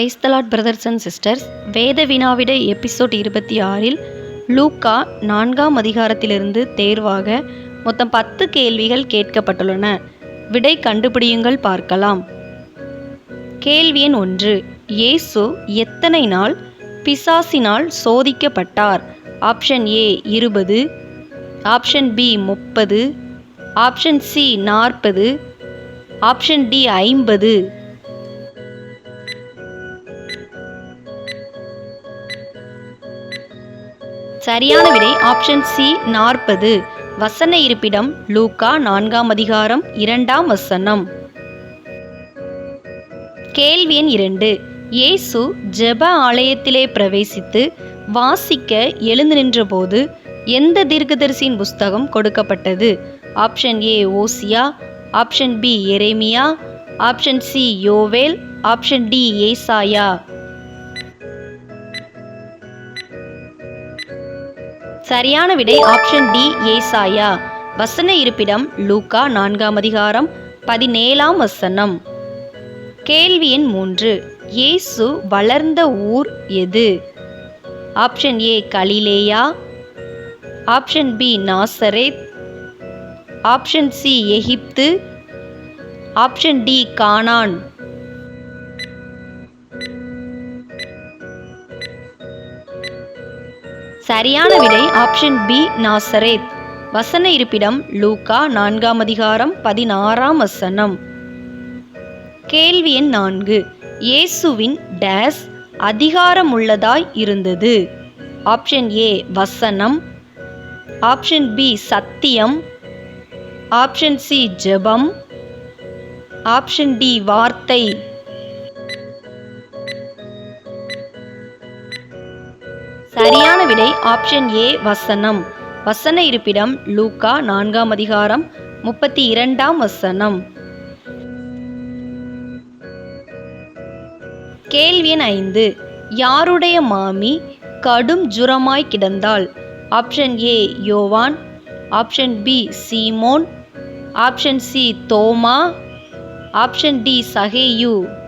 Praise the Lord brothers and sisters வேத வினாவிட episode இருபத்தி ஆறில் லூக்கா நான்காம் அதிகாரத்திலிருந்து தேர்வாக மொத்தம் பத்து கேள்விகள் கேட்கப்பட்டுள்ளன. விடை கண்டுபிடியுங்கள் பார்க்கலாம். கேள்வி எண் ஒன்று. இயேசு எத்தனை நாள் பிசாசினால் சோதிக்கப்பட்டார்? ஆப்ஷன் ஏ இருபது. ஆப்ஷன் பி முப்பது. ஆப்ஷன் சி நாற்பது. ஆப்ஷன் டி ஐம்பது. சரியான விடை ஆப்ஷன் சி நாற்பது. வசன இருப்பிடம் லூக்கா நான்காம் அதிகாரம் இரண்டாம் வசனம். கேள்வி எண் இரண்டு. இயேசு ஜெப ஆலயத்திலே பிரவேசித்து வாசிக்க எழுந்து நின்றபோது எந்த தீர்க்கதரிசியின் புஸ்தகம் கொடுக்கப்பட்டது? ஆப்ஷன் ஏ ஓசியா ஆப்ஷன் பி எரேமியா ஆப்ஷன் சி யோவேல் ஆப்ஷன் டி ஏசாயா. சரியான விடை ஆப்ஷன் டி ஏசாயா வசன இருப்பிடம் லூக்கா நான்காம் அதிகாரம் பதினேழாம் வசனம். கேள்வி எண் மூன்று. இயேசு வளர்ந்த ஊர் எது? ஆப்ஷன் ஏ கலிலேயா. ஆப்ஷன் பி நாசரேத். ஆப்ஷன் சி எகிப்து. ஆப்ஷன் டி கானான். சரியான விடை ஆப்ஷன் பி நாசரேத். வசன இருப்பிடம் லூகா நான்காம் அதிகாரம் பதினாறாம் வசனம். கேள்வி எண் நான்கு. இயேசுவின் டேஸ் அதிகாரமுள்ளதாய் இருந்தது. ஆப்ஷன் ஏ வசனம். ஆப்ஷன் பி சத்தியம். ஆப்ஷன் சி ஜெபம். ஆப்ஷன் டி வார்த்தை. விடை ஆப்ஷன் ஏ வசனம். வசன இருப்பிடம் லூக்கா நான்காம் அதிகாரம் முப்பத்தி இரண்டாம் வசனம். கேள்வி எண் ஐந்து. யாருடைய மாமி கடும் ஜுரமாய் கிடந்தாள்? ஆப்ஷன் ஏ யோவான். ஆப்ஷன் பி சீமோன். ஆப்ஷன் சி தோமா. ஆப்ஷன் டி சஹேயூ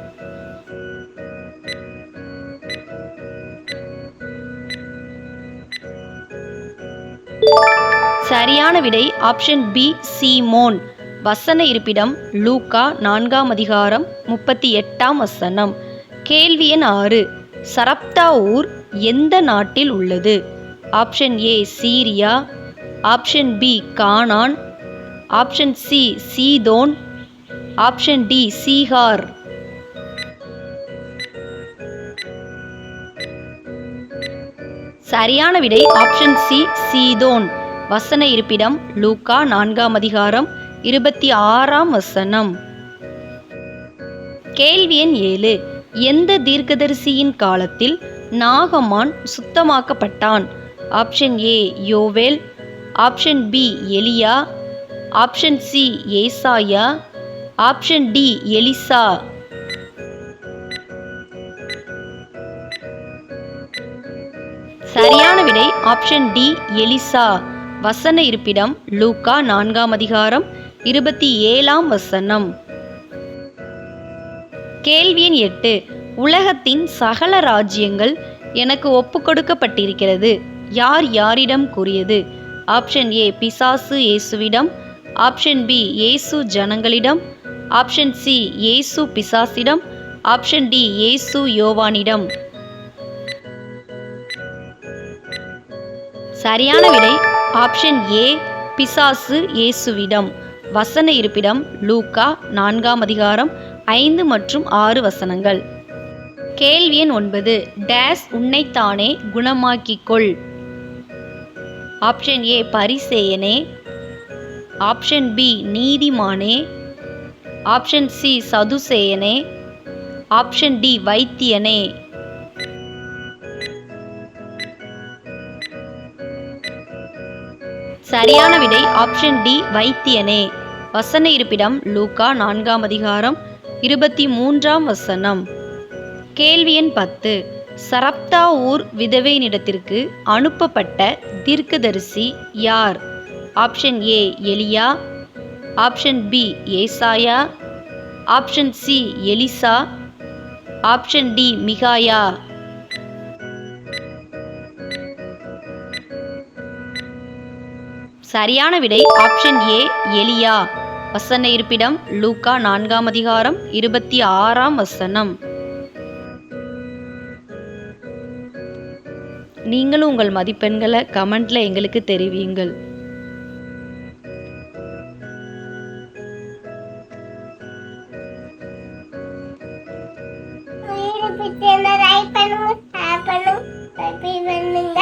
சரியான விடை ஆப்ஷன் பி சீமோன் வசன இருப்பிடம் லூக்கா நான்காம் அதிகாரம் முப்பத்தி எட்டாம் வசனம். கேள்வி எண் ஆறு. சரப்தா ஊர் எந்த நாட்டில் உள்ளது? ஆப்ஷன் ஏ சீரியா. ஆப்ஷன் பி கானான். ஆப்ஷன் சி சீதோன். ஆப்ஷன் டி சீகார். சரியான விடை ஆப்ஷன் சி சீதோன். வசன இருப்பிடம் லூக்கா நான்காம் அதிகாரம் இருபத்தி ஆறாம் வசனம். கேள்வி எண் ஏழு. எந்த தீர்க்கதரிசியின் காலத்தில் நாகமான் சுத்தமாக்கப்பட்டான்? ஆப்ஷன் ஏ யோவேல். ஆப்ஷன் பி எலியா. ஆப்ஷன் சி ஏசாயா. ஆப்ஷன் டி எலிசா. சரியான விடை ஆப்ஷன் டி எலிசா. வசன இருப்பிடம் லூக்கா நான்காம் அதிகாரம் இருபத்தி ஏழாம் வசனம். கேள்வி எண் எட்டு. உலகத்தின் சகல ராஜ்யங்கள் எனக்கு ஒப்பு கொடுக்கப்பட்டிருக்கிறது. யார் யாரிடம் கூறியது? ஆப்ஷன் ஏ பிசாசு இயேசுவிடம். ஆப்ஷன் பி இயேசு ஜனங்களிடம். ஆப்ஷன் சி இயேசு பிசாசிடம். ஆப்ஷன் டி இயேசு யோவானிடம். சரியான விடை ஆப்ஷன் ஏ பிசாசு இயேசுவிடம். வசன இருப்பிடம் லூக்கா நான்காம் அதிகாரம் ஐந்து மற்றும் ஆறு வசனங்கள். கேள்வி எண் ஒன்பது டேஸ் உன்னைத்தானே குணமாக்கிக் கொள் ஆப்ஷன் ஏ பரிசேயனே. ஆப்ஷன் பி நீதிமானே. ஆப்ஷன் சி சதுசேயனே. ஆப்ஷன் டி வைத்தியனே. சரியான விடை ஆப்ஷன் டி வைத்தியனே. வசன இருப்பிடம் லூகா நான்காம் அதிகாரம் இருபத்தி மூன்றாம் வசனம். கேள்வி எண் பத்து. சரப்தா ஊர் விதவையினிடத்திற்கு அனுப்பப்பட்ட தீர்க்கதரிசி யார்? ஆப்ஷன் ஏ எலியா. ஆப்ஷன் பி ஏசாயா. ஆப்ஷன் சி எலிசா. ஆப்ஷன் டி மிகாயா. சரியான விடை ஆப்ஷன் ஏ எலியா. வசன இருப்பிடம் லூக்கா நான்காம் அதிகாரம் இருபத்தி ஆறாம் வசனம். நீங்களும் உங்கள் மதிப்பெண்களை கமெண்ட்ல எங்களுக்கு தெரிவியுங்கள். பண்ணுங்க.